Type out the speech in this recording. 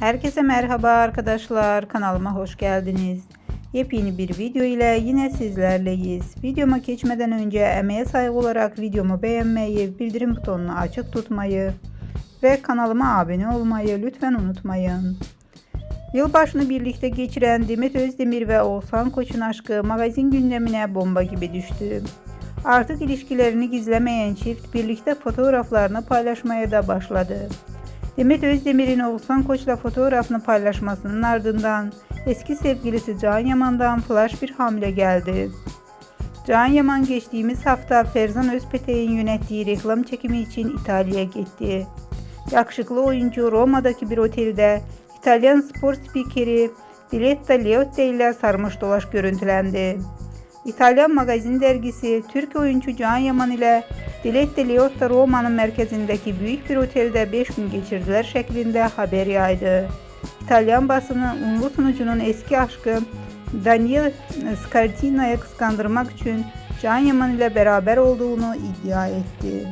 Herkese merhaba arkadaşlar. Kanalıma hoş geldiniz. Yepyeni bir video ile yine sizlerleyiz. Videoma geçmeden önce emeğe saygı olarak videomu beğenmeyi, bildirim butonunu açık tutmayı ve kanalıma abone olmayı lütfen unutmayın. Yılbaşını birlikte geçiren Demet Özdemir ve Oğuzhan Koç'un aşkı magazin gündemine bomba gibi düştü. Artık ilişkilerini gizlemeyen çift birlikte fotoğraflarını paylaşmaya da başladı. Demet Özdemir'in Oğuzhan Koç'la fotoğrafını paylaşmasının ardından eski sevgilisi Can Yaman'dan flash bir hamle geldi. Can Yaman geçtiğimiz hafta Ferzan Özpetek'in yönettiği reklam çekimi için İtalya'ya gitti. Yakışıklı oyuncu Roma'daki bir otelde İtalyan spor spikeri Diletta Leotti ile sarmış dolaş görüntülendi. İtalyan magazin dergisi Türk oyuncu Can Yaman ile Diletta Leotta Roma'nın merkezindeki büyük bir otelde 5 gün geçirdiler şeklinde haber yaydı. İtalyan basını ünlü sunucunun eski aşkı Daniel Scartina'yı kıskandırmak için Can Yaman ile beraber olduğunu iddia etti.